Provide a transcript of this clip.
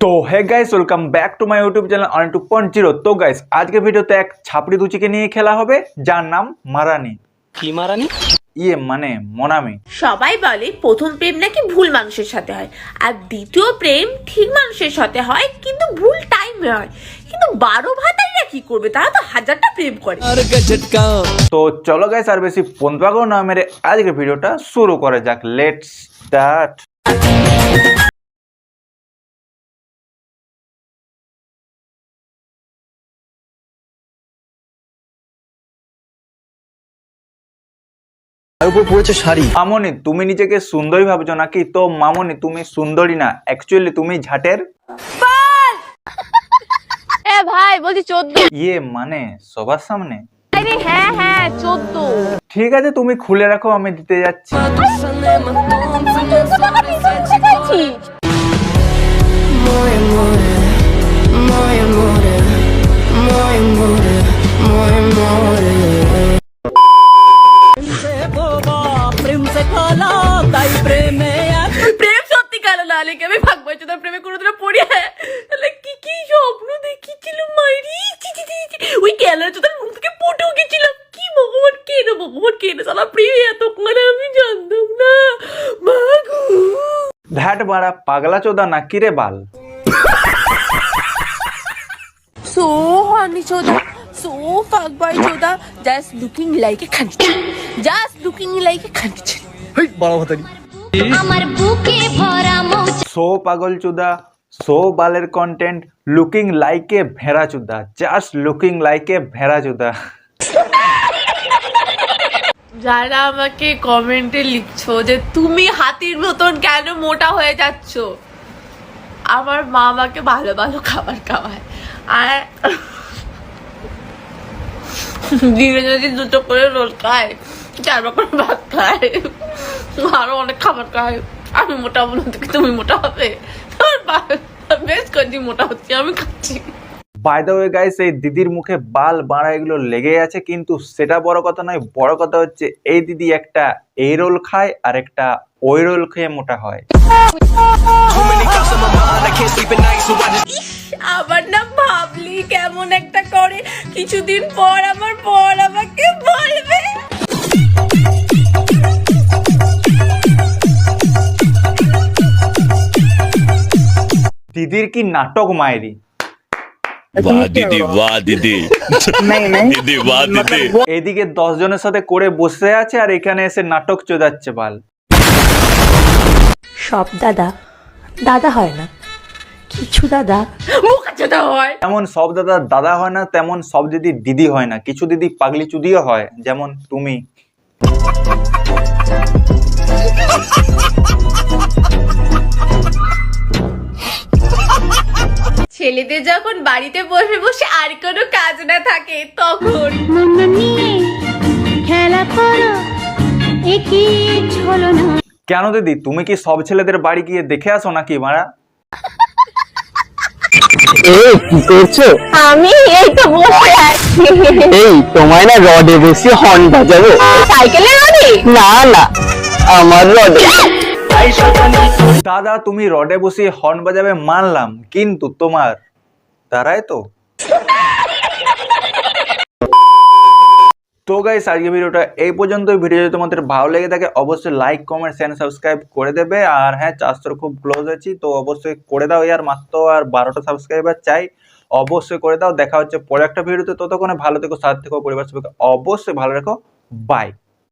তো hey guys welcome back to my YouTube channel on two point zero তো guys আজকে ভিডিওতে এক ছাপড়ি দুচিকে নিয়ে খেলা হবে যার নাম মারানি। কি মারানি? ইয়ে মানে মনামি। সবাই বলে প্রথম প্রেম নাকি ভুল মানুষের সাথে হয় আর দ্বিতীয় প্রেম ঠিক মানুষের সাথে হয় কিন্তু ভুল টাইমে হয়। কিন্তু বারো ভাতারিরা কি করবে? তারা তো হাজারটা প্রেম করে। তো চলো গাইস আর বেশি পন্থবাগও না মেরে আজকের ভিডিওটা শুরু করে যাক। লেটস স্টার্ট তার উপর পড়েছে শাড়ি। মামনি তুমি নিজেকে সুন্দরী ভাবছ নাকি? তো মামনি তুমি সুন্দরী না। অ্যাকচুয়ালি তুমি ঝাটের। এ ভাই বলছি চোদ্দ। ইয়ে মানে সবার সামনে? আরে হ্যাঁ হ্যাঁ চোদ্দ। ঠিক আছে তুমি খুলে রাখো আমি দিতে যাচ্ছি। না আমি ভাগবো তোর প্রেমে কোনোদিনও পড়ি তাহলে কি কি স্বপ্ন দেখেছিল মাইরি। ওই ক্যালার তোর মুখ থেকে পটে গেছিলাম কি ভগবান কেন ভগবান কেন সালা প্রেম এত করে আমি জানতাম না। মাগু ধ্যাট বাড়া পাগলা চোদা না কিরে বাল? So honey Choda, so fuck boy Choda, just looking like a cunt. Just looking like a cunt. হেই ভাতারি। আমার বুকে ভরা সো পাগল চুদা, সো বালের কন্টেন্ট লুকিং লাইক এ ভেড়া চুদা জাস্ট লুকিং লাইক এ ভেড়া চুদা। যারা আমাকে কমেন্টে লিখছো যে তুমি হাতির মতন কেন মোটা হয়ে যাচ্ছ? আমার মা আমাকে ভালো ভালো খাবার খাওয়ায়। আর দিনে যদি দুটো করে রোল খায় চারবার করে ভাত খায়, আরও অনেক খাবার খায়। আমি মোটা বলুন থেকে তুমি মোটা হবে। বেশ করছি মোটা হচ্ছি আমি খাচ্ছি। বাই দ্য ওয়ে গাইস এই দিদির মুখে বাল বাড়া এগুলো লেগে আছে কিন্তু সেটা বড় কথা নয় বড় কথা হচ্ছে এই দিদি একটা এই রোল খায় আর একটা ওই রোল খেয়ে মোটা হয়। আবার না ভাবলি কেমন একটা করে। কিছুদিন পর আমার পর আমাকে দিদির কি নাটক মায়েরি মানে এদিকে দশ জনের সাথে করে বসে আছে আর এখানে এসে নাটক চোদাচ্ছে বাল। সব দাদা দাদা হয় না। কিছু দাদা হয়। যেমন সব দাদা দাদা হয় না তেমন সব দিদি দিদি হয় না। কিছু দিদি পাগলি চুদিও হয় যেমন তুমি। ছেলেদের যখন বাড়িতে বসে বসে আর কোনো কাজ না থাকে তখন খেলা করো একই ছলো না কেন দিদি তুমি কি সব ছেলেদের বাড়ি গিয়ে দেখে আসো নাকি মারা? এই কি করছ? আমি এই তো বসে আছি। এই তোমায় না রডে বসে হর্ন বাজাবো। সাইকেলের রডে? না না আমার রডে। দাদা, তুমি রডে বসে হর্ন বাজাবে, মানলাম, কিন্তু তোমার তারাই তো। তো গাইস আজকে ভিডিওটা এই পর্যন্ত ভিডিও যদি তোমাদের ভালো লেগে থাকে, অবশ্যই লাইক কমেন্ট শেয়ার সাবস্ক্রাইব করে দেবে। আর হ্যাঁ চারশোর খুব ক্লোজ আছি, তো অবশ্যই করে দাও ইয়ার। মাত্র আর বারোটা সাবস্ক্রাইবার চাই। অবশ্যই করে দাও। দেখা হচ্ছে পরে একটা ভিডিওতে। ততক্ষণে ভালো থেকো, সাথ থেকো, পরিবার সবাইকে অবশ্যই ভালো রেখো। বাই